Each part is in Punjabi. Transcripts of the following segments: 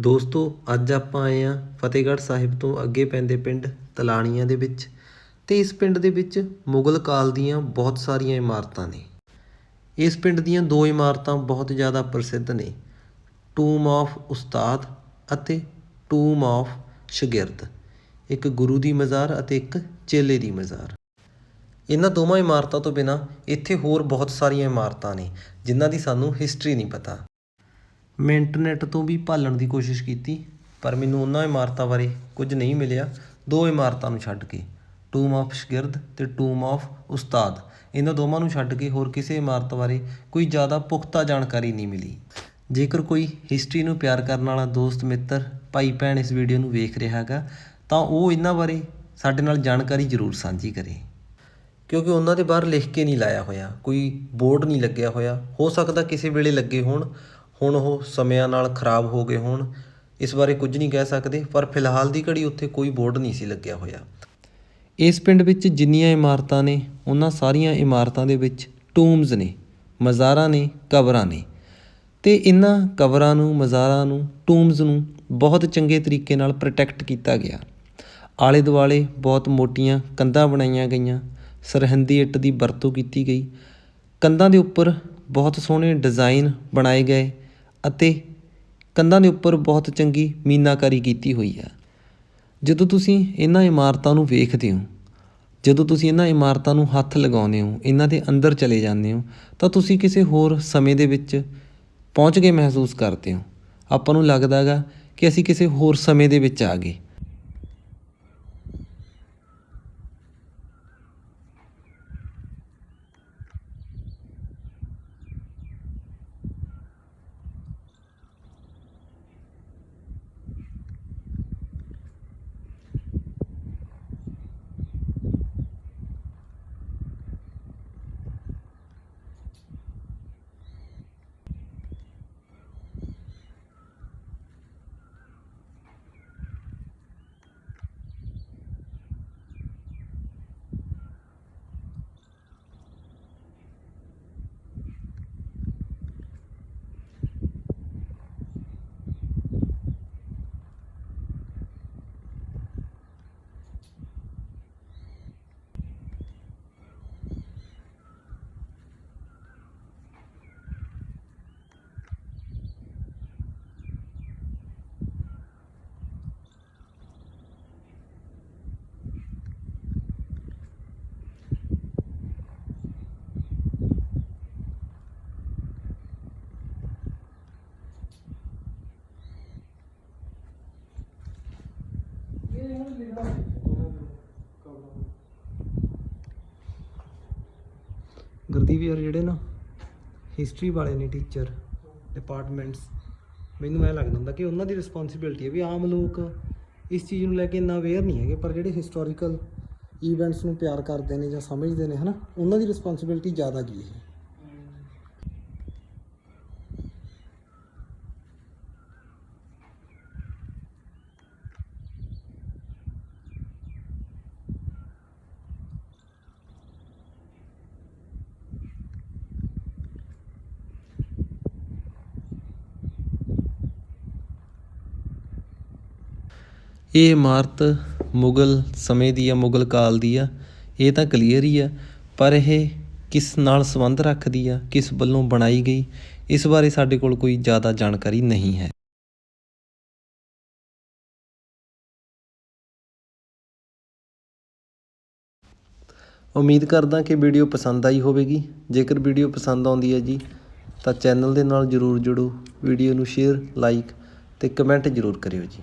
ਦੋਸਤੋ, ਅੱਜ ਆਪਾਂ ਆਏ ਹਾਂ ਫਤਿਹਗੜ੍ਹ ਸਾਹਿਬ ਤੋਂ ਅੱਗੇ ਪੈਂਦੇ ਪਿੰਡ ਤਲਾਣੀਆਂ ਦੇ ਵਿੱਚ ਤੇ ਇਸ ਪਿੰਡ ਦੇ ਵਿੱਚ ਮੁਗਲ ਕਾਲ ਦੀਆਂ ਬਹੁਤ ਸਾਰੀਆਂ ਇਮਾਰਤਾਂ ਨੇ। ਇਸ ਪਿੰਡ ਦੀਆਂ ਦੋ ਇਮਾਰਤਾਂ ਬਹੁਤ ਜ਼ਿਆਦਾ ਪ੍ਰਸਿੱਧ ਨੇ ਟੂਮ ਆਫ ਉਸਤਾਦ ਅਤੇ ਟੂਮ ਆਫ ਸ਼ਾਗਿਰਦ ਇੱਕ ਗੁਰੂ ਦੀ ਮਜ਼ਾਰ ਅਤੇ ਇੱਕ ਚੇਲੇ ਦੀ ਮਜ਼ਾਰ। ਇਹਨਾਂ ਦੋਵਾਂ ਇਮਾਰਤਾਂ ਤੋਂ ਬਿਨਾਂ ਇੱਥੇ ਹੋਰ ਬਹੁਤ ਸਾਰੀਆਂ ਇਮਾਰਤਾਂ ਨੇ, ਜਿਨ੍ਹਾਂ ਦੀ ਸਾਨੂੰ ਹਿਸਟਰੀ ਨਹੀਂ ਪਤਾ। ਮੈਂ ਇੰਟਰਨੈਟ ਤੋਂ ਵੀ ਭਾਲਣ ਦੀ ਕੋਸ਼ਿਸ਼ ਕੀਤੀ, ਪਰ ਮੈਨੂੰ ਉਹਨਾਂ ਇਮਾਰਤਾਂ ਬਾਰੇ ਕੁਝ ਨਹੀਂ ਮਿਲਿਆ। ਦੋ ਇਮਾਰਤਾਂ ਨੂੰ ਛੱਡ ਕੇ, ਟੂਮ ਆਫ ਸ਼ਗਿਰਦ ਤੇ ਟੂਮ ਆਫ ਉਸਤਾਦ। ਇਹਨਾਂ ਦੋਵਾਂ ਨੂੰ ਛੱਡ ਕੇ ਹੋਰ ਕਿਸੇ ਇਮਾਰਤ ਬਾਰੇ ਕੋਈ ਜ਼ਿਆਦਾ ਪੁਖਤਾ ਜਾਣਕਾਰੀ ਨਹੀਂ ਮਿਲੀ। ਜੇਕਰ ਕੋਈ ਹਿਸਟਰੀ ਨੂੰ ਪਿਆਰ ਕਰਨ ਵਾਲਾ ਦੋਸਤ, ਮਿੱਤਰ, ਭਾਈ ਭੈਣ ਇਸ ਵੀਡੀਓ ਨੂੰ ਵੇਖ ਰਿਹਾ ਹੈਗਾ, ਤਾਂ ਉਹ ਇਹਨਾਂ ਬਾਰੇ ਸਾਡੇ ਨਾਲ ਜਾਣਕਾਰੀ ਜ਼ਰੂਰ ਸਾਂਝੀ ਕਰੇ। ਕਿਉਂਕਿ ਉਹਨਾਂ ਦੇ ਬਾਹਰ ਲਿਖ ਕੇ ਨਹੀਂ ਲਾਇਆ ਹੋਇਆ, ਕੋਈ ਬੋਰਡ ਨਹੀਂ ਲੱਗਿਆ ਹੋਇਆ। ਹੋ ਸਕਦਾ ਕਿਸੇ ਵੇਲੇ ਲੱਗੇ ਹੋਣ। ਹੁਣ ਉਹ ਸਮਿਆਂ ਨਾਲ ਖਰਾਬ ਹੋ ਗਏ ਹੋਣ, ਇਸ ਬਾਰੇ ਕੁਝ ਨਹੀਂ ਕਹਿ ਸਕਦੇ, ਪਰ ਫਿਲਹਾਲ ਦੀ ਘੜੀ ਉੱਥੇ ਕੋਈ ਬੋਰਡ ਨਹੀਂ ਸੀ ਲੱਗਿਆ ਹੋਇਆ। ਇਸ ਪਿੰਡ ਵਿੱਚ ਜਿੰਨੀਆਂ ਇਮਾਰਤਾਂ ਨੇ, ਉਹਨਾਂ ਸਾਰੀਆਂ ਇਮਾਰਤਾਂ ਦੇ ਵਿੱਚ ਟੂਮਜ਼ ਨੇ, ਮਜ਼ਾਰਾਂ ਨੇ, ਕਬਰਾਂ ਨੇ। ਤੇ ਇਹਨਾਂ ਕਬਰਾਂ ਨੂੰ, ਮਜ਼ਾਰਾਂ ਨੂੰ, ਟੂਮਜ਼ ਨੂੰ ਬਹੁਤ ਚੰਗੇ ਤਰੀਕੇ ਨਾਲ ਪ੍ਰੋਟੈਕਟ ਕੀਤਾ ਗਿਆ। ਆਲੇ ਦੁਆਲੇ ਬਹੁਤ ਮੋਟੀਆਂ ਕੰਧਾਂ ਬਣਾਈਆਂ ਗਈਆਂ, ਸਰਹੰਦੀ ਇੱਟ ਦੀ ਵਰਤੋਂ ਕੀਤੀ ਗਈ। ਕੰਧਾਂ ਦੇ ਉੱਪਰ ਬਹੁਤ ਸੋਹਣੇ ਡਿਜ਼ਾਈਨ ਬਣਾਏ ਗਏ। ਅਤੇ ਕੰਧਾਂ ਦੇ ਉੱਪਰ ਬਹੁਤ ਚੰਗੀ ਮੀਨਾਕਾਰੀ ਕੀਤੀ ਹੋਈ ਹੈ। ਜਦੋਂ ਤੁਸੀਂ ਇਹਨਾਂ ਇਮਾਰਤਾਂ ਨੂੰ ਵੇਖਦੇ ਹੋ, ਜਦੋਂ ਤੁਸੀਂ ਇਹਨਾਂ ਇਮਾਰਤਾਂ ਨੂੰ ਹੱਥ ਲਗਾਉਂਦੇ ਹੋ, ਇਹਨਾਂ ਦੇ ਅੰਦਰ ਚਲੇ ਜਾਂਦੇ ਹੋ, ਤਾਂ ਤੁਸੀਂ ਕਿਸੇ ਹੋਰ ਸਮੇਂ ਦੇ ਵਿੱਚ ਪਹੁੰਚ ਕੇ ਮਹਿਸੂਸ ਕਰਦੇ ਹੋ। ਆਪਾਂ ਨੂੰ ਲੱਗਦਾ ਹੈਗਾ ਕਿ ਅਸੀਂ ਕਿਸੇ ਹੋਰ ਸਮੇਂ ਦੇ ਵਿੱਚ ਆ ਗਏ। ਗੁਰਦੀਪ ਯਾਰ ਜਿਹੜੇ ਨਾ ਹਿਸਟਰੀ ਵਾਲੇ ਨੇ ਟੀਚਰ ਡਿਪਾਰਟਮੈਂਟਸ ਮੈਨੂੰ ਐ ਲੱਗਦਾ ਹੁੰਦਾ ਕਿ ਉਹਨਾਂ ਦੀ ਰਿਸਪੌਂਸਿਬਿਲਟੀ ਹੈ ਵੀ ਆਮ ਲੋਕ ਇਸ ਚੀਜ਼ ਨੂੰ ਲੈ ਕੇ ਇੰਨਾ ਅਵੇਅਰ ਨਹੀਂ ਹੈਗੇ, ਪਰ ਜਿਹੜੇ ਹਿਸਟੋਰੀਕਲ ਈਵੈਂਟਸ ਨੂੰ ਪਿਆਰ ਕਰਦੇ ਨੇ ਜਾਂ ਸਮਝਦੇ ਨੇ, ਹਨਾ, ਉਹਨਾਂ ਦੀ ਰਿਸਪੌਂਸਿਬਿਲਟੀ ਜ਼ਿਆਦਾ ਕੀ ਹੈ? ਇਹ ਇਮਾਰਤ ਮੁਗਲ ਸਮੇਂ ਦੀ ਆ, ਮੁਗਲ ਕਾਲ ਦੀ ਆ। ਇਹ ਤਾਂ ਕਲੀਅਰ ਹੀ ਆ, ਪਰ ਇਹ ਕਿਸ ਨਾਲ ਸੰਬੰਧ ਰੱਖਦੀ ਆ, ਕਿਸ ਵੱਲੋਂ ਬਣਾਈ ਗਈ, ਇਸ ਬਾਰੇ ਸਾਡੇ ਕੋਲ ਕੋਈ ਜ਼ਿਆਦਾ ਜਾਣਕਾਰੀ ਨਹੀਂ ਹੈ। ਉਮੀਦ ਕਰਦਾ ਕਿ ਵੀਡੀਓ ਪਸੰਦ ਆਈ ਹੋਵੇਗੀ। ਜੇਕਰ ਵੀਡੀਓ ਪਸੰਦ ਆਉਂਦੀ ਹੈ ਜੀ, ਤਾਂ ਚੈਨਲ ਦੇ ਨਾਲ ਜਰੂਰ ਜੁੜੋ, ਵੀਡੀਓ ਨੂੰ ਸ਼ੇਅਰ, ਲਾਈਕ ਤੇ ਕਮੈਂਟ ਜਰੂਰ ਕਰਿਓ ਜੀ।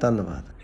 ਧੰਨਵਾਦ।